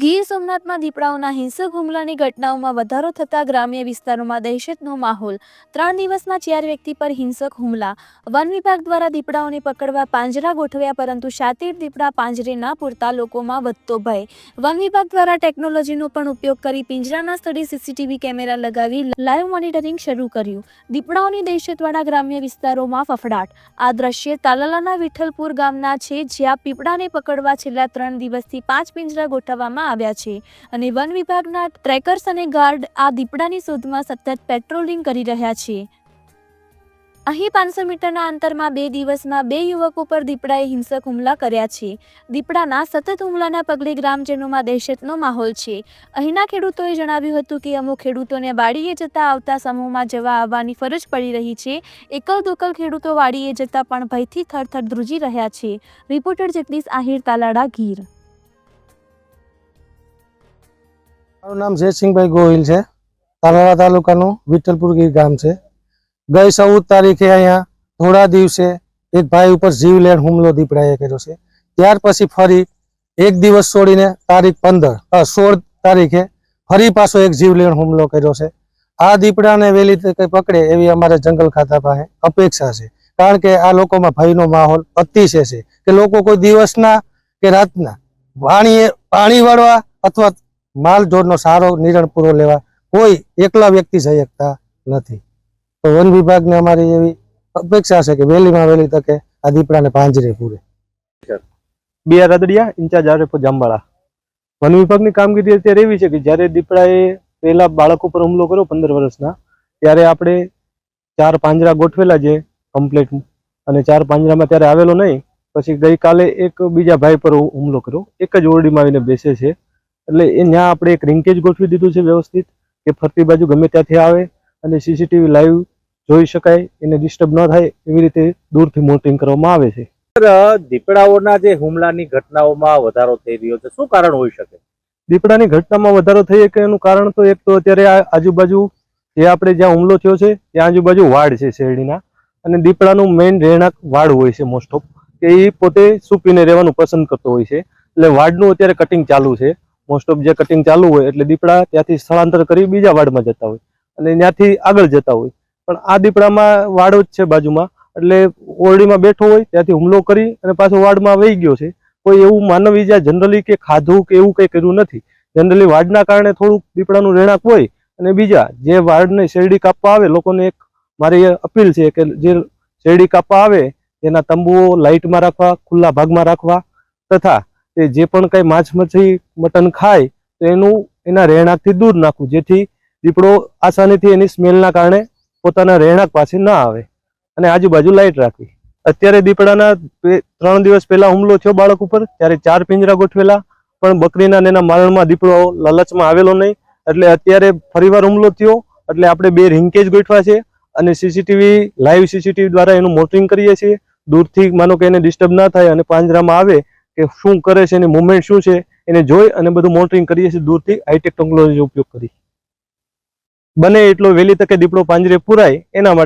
ગીર સોમનાથમાં દીપડાઓના હિંસક હુમલાની ઘટનાઓમાં વધારો થતા ગ્રામ્ય વિસ્તારોમાં દહેશતનો માહોલ. ત્રણ દિવસમાં ચાર વ્યક્તિ પર હિંસક હુમલા. વન વિભાગ દ્વારા દીપડાઓને પકડવા પાંજરા ગોઠવ્યા પરંતુ શાતીર દીપડા પાંજરે ના પૂરતા લોકોમાં વધતો ભય. વન વિભાગ દ્વારા ટેકનોલોજીનો પણ ઉપયોગ કરી પિંજરાના સ્થળે સીસીટીવી કેમેરા લગાવી લાઈવ મોનિટરિંગ શરૂ કર્યું. દીપડાઓની દહેશતવાળા ગ્રામ્ય વિસ્તારોમાં ફફડાટ. આ દ્રશ્ય તાલાલાના વિઠ્ઠલપુર ગામના છે જ્યાં પીપળાને પકડવા છેલ્લા ત્રણ દિવસથી પાંચ પિંજરા ગોઠવવામાં આવ્યા છે અને વન વિભાગના ટ્રેકર્સ અને ગાર્ડ આ દીપડાની શોધમાં સતત પેટ્રોલિંગ કરી રહ્યા છે. અહીં પાંચસો મીટરના અંતરમાં બે દિવસમાં બે યુવકો પર દીપડાએ હિંસક હુમલા કર્યા છે. દીપડાના સતત હુમલાના પગલે ગ્રામજનોમાં દહેશતનો માહોલ છે. અહીંના ખેડૂતોએ જણાવ્યું હતું કે અમુક ખેડૂતોને વાડીએ જતા આવતા સમૂહમાં જવા આવવાની ફરજ પડી રહી છે. એકલ દોકલ ખેડૂતો વાડીએ જતા પણ ભયથી થરથર ધ્રુજી રહ્યા છે. રિપોર્ટર જગદીશ આહિર તાલાડા ગીર. મારું નામ જયસિંહભાઈ ગોહિલ છે. તાલાળા તાલુકાનું વિઠ્ઠલપુર ગીર ગામ છે. ગઈ ચૌદ તારીખે અહીંયા થોડા દિવસે એક ભાઈ ઉપર જીવલેણ હુમલો દીપડાએ કર્યો છે. ત્યાર પછી ફરી એક દિવસ છોડીને તારીખ પંદર સોળ તારીખે ફરી પાછો એક જીવલેણ હુમલો કર્યો છે. આ દીપડાને વહેલી તકે પકડે એવી અમારે જંગલ ખાતા પાસે અપેક્ષા છે. કારણ કે આ લોકોમાં ભયનો માહોલ અતિશય છે કે લોકો કોઈ દિવસના કે રાતના પાણીએ પાણી વાળવા અથવા માલ ઢોરનો સારો નિરણ પૂરો લેવા કોઈ એકલા વ્યક્તિ જઈ શકતા નથી. તો વન વિભાગને અમારી એવી અપેક્ષા છે કે વહેલીમાં વહેલી તકે આ દીપડાને પાંજરે પૂરે. બે રદડિયા, ઇન્ચાર્જ આરએફઓ જાંબાળા વન વિભાગની કામગીરી અત્યારે એવી છે કે જ્યારે દીપડાએ પહેલા બાળક ઉપર હુમલો કર્યો પંદર વર્ષના, ત્યારે આપણે ચાર પાંજરા ગોઠવેલા છે કમ્પ્લીટ અને ચાર પાંજરામાં ત્યારે આવેલો નહીં, પછી ગઈકાલે એક બીજા ભાઈ પર હુમલો કર્યો. એક જ ઓરડીમાં આવીને બેસે છે. એટલે એ ત્યાં આપણે એક રિંકેજ ગોઠવી દીધું છે વ્યવસ્થિત કે ફરતી બાજુ ગમે ત્યાંથી આવે અને સીસીટીવી લાઈવ જોઈ શકાય એને ડિસ્ટર્બ ન થાય એવી રીતે દૂરથી મોનિટરિંગ કરવામાં આવે છે. દીપડાઓના જે હુમલાની ઘટનાઓમાં વધારો થઈ રહ્યો છે શું કારણ હોઈ શકે? દીપડાની ઘટનામાં વધારો થઈ કે એનું કારણ તો એક તો અત્યારે આજુબાજુ જે આપણે જ્યાં હુમલો થયો છે ત્યાં આજુબાજુ વાડ છે શેરડીના. અને દીપડાનું મેઇન રહેણાંક વાડ હોય છે મોસ્ટ ઓફ કે એ પોતે સૂપીને રહેવાનું પસંદ કરતો હોય છે. એટલે વાડનું અત્યારે કટિંગ ચાલુ છે. મોસ્ટ ઓફ જે કટિંગ ચાલુ હોય એટલે દીપડા ત્યાંથી સ્થળાંતર કરી બીજા વાડમાં જતા હોય અને ત્યાંથી આગળ જતા હોય. પણ આ દીપડામાં વાડો જ છે બાજુમાં. એટલે ઓરડીમાં બેઠો હોય ત્યાંથી હુમલો કરી અને પાછો વાડમાં વહી ગયો છે. કોઈ એવું માનવ ઈજા જનરલી કે ખાધું કે એવું કંઈ કર્યું નથી. જનરલી વાડના કારણે થોડુંક દીપડાનું રહેણાંક હોય અને બીજા જે વાડને શેરડી કાપવા આવે, લોકોને એક મારી અપીલ છે કે જે શેરડી કાપવા આવે, તેના તંબુઓ લાઇટમાં રાખવા, ખુલ્લા ભાગમાં રાખવા તથા તે જે પણ કંઈ માછ મચ્છી મટન ખાય, તો એનું, એના રહેણાંકથી દૂર નાખવું, જેથી દીપડો આસાનીથી એની સ્મેલના કારણે પોતાના રહેણાંક પાસે ન આવે. અને આજુબાજુ લાઇટ રાખવી. અત્યારે દીપડાના ત્રણ દિવસ પહેલા હુમલો થયો બાળક ઉપર, ત્યારે ચાર પિંજરા ગોઠવેલા, પણ બકરીના એના મારણમાં દીપડો લાલચમાં આવેલો નહીં. એટલે અત્યારે ફરીવાર હુમલો થયો, એટલે આપણે બે રિંકેજ ગોઠવા છે, અને સીસીટીવી, લાઈવ સીસીટીવી દ્વારા એનું મોનિટરિંગ કરીએ છીએ. દૂરથી માનો કે એને ડિસ્ટર્બ ના થાય અને પાંજરામાં આવે કે શું કરે છે, એની મુવમેન્ટ શું છે, એને જોઈ અને બધું મોનિટરિંગ કરીએ છીએ. દૂરથી હાઈટેક ટેકનોલોજીનો ઉપયોગ કરી. બને એટલો વહેલી તકે દીપડો પાંજરે પુરાય, એના માટે